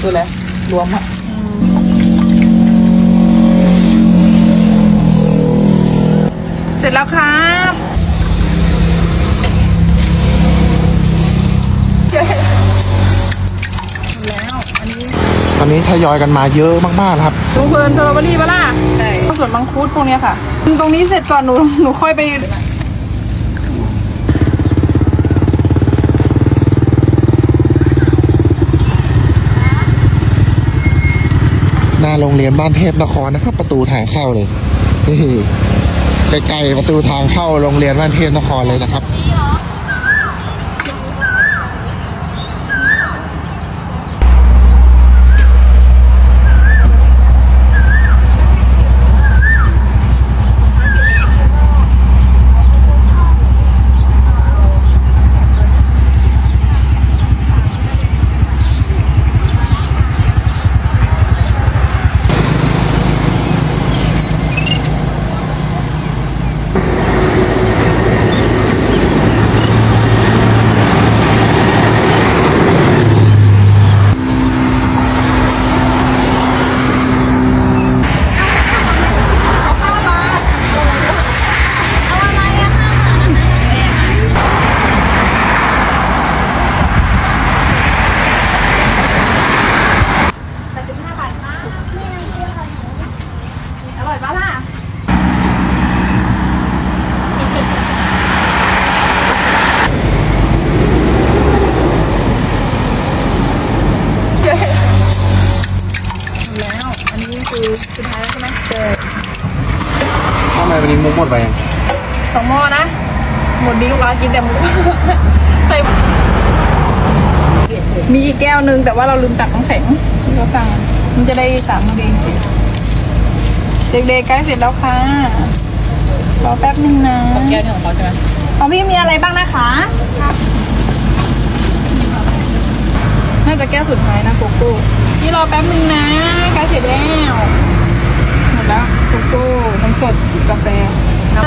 คืออะไรรวมอะเสร็จแล้วครับแล้วอันนี้ตอนนี้ทยอยกันมาเยอะมากๆนะครับดูเพลินสตรอเบอรี่ปะล่ะใช่ส่วนมังคุดพวกเนี้ยค่ะตรงนี้เสร็จก่อนหนูหนูค่อยไปาโรงเรียนบ้านเทพนครนะครับ ประตูทางเข้าเลยนี่ใกล้ๆประตูทางเข้าโรงเรียนบ้านเทพนครเลยนะครับ แล้ว อันนี้ คือสุดท้ายแล้วใช่ไหมเจอทำไมวันนี้มุกหมดไปยังสองหม้อนะ หมดนี้ลูกค้ากินแต่หมูใส่ มีอีกแก้วหนึงแต่ว่าเราลืมตักน้ำแข็งที่เราสั่ง มันจะได้สามนาทีเด็กๆใกล้เสร็จแล้วค่ะ รอแป๊บนึงนะ แก้วนี่ของเขาใช่ไหมของพี่มีอะไรบ้างนะคะ น่าจะแก้วสุดท้ายนะโกโก้พี่รอแป๊บนึงนะใกล้เสร็จแล้วหมดแล้วโกโก้น้ำสดกาแฟน้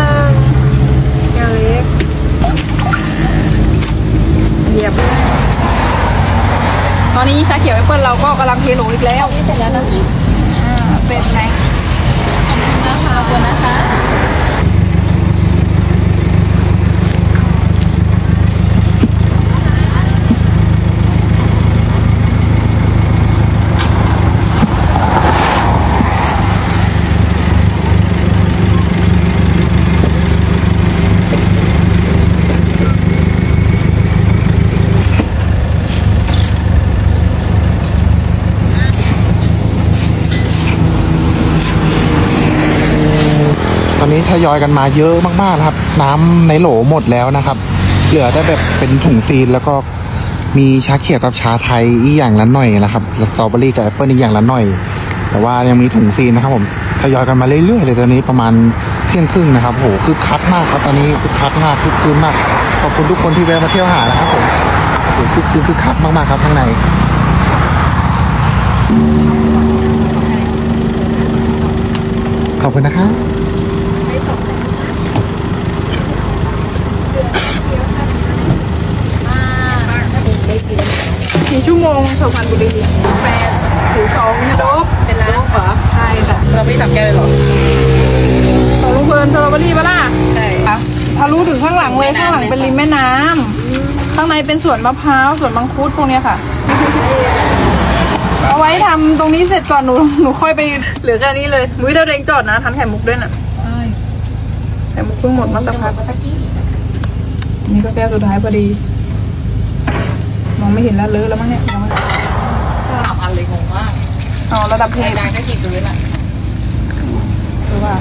ำแก้วเล็กเหยียบตอนนี้ชาเขียวแอปเปิลเราก็กำลังเทโหลอีกแล้วเสร็จแล้วนะอ่าเสร็จไหมนะคะขอบคุณนะคะ ทยอยกันมาเยอะมากๆนะครับ น้ำในโหลหมดแล้วนะครับ เหลือแต่แบบเป็นถุงซีนแล้วก็มีชาเขียวกับชาไทยอีกอย่างละหน่อยนะครับสตรอเบอรี่กับแอปเปิลอีกอย่างละหน่อย แต่ว่ายังมีถุงซีนนะครับผมทยอยกันมาเรื่อยๆเลยตอนนี้ประมาณเที่ยงครึ่งนะครับโหคือคักมากครับตอนนี้คือคักมากคือคืนมากขอบคุณทุกคนที่แวะมาเที่ยวหานะครับผมโหคือคือคือคักมากๆครับข้างในขอบคุณนะครับ สี่ ชั่วโมงชาวพันธุ์บุรีกาแฟผิวสองโดบเป็นร้านเหรอใช่ค่ะเราไม่ได้ตับแก้วเลยเหรอของลุงเพลินสตรอเบอรี่ปะล่ะใช่อะทะลุถึงข้างหลังเลยข้างหลังเป็นริมแม่น้ำข้างในเป็นสวนมะพร้าวสวนมังคุดพวกเนี้ยค่ะ เอาไว้ทำตรงนี้เสร็จก่อนหนูหนูค่อยไปเหลือแค่นี้เลยมุ้ยเดาเรงจอดนะทันไข่มุกด้วยน่ะใช่ไข่มุกเพิ่งหมดมาสักพักนี่ก็แก้วสุดท้ายพอดี มองไม่เห็นแล้วเลอะแล้วมั้งเนี่ยยังไม่สามอันเลยงงมากเอาระดับเทพนางก็ขี่ซื้อน่ะคือว่า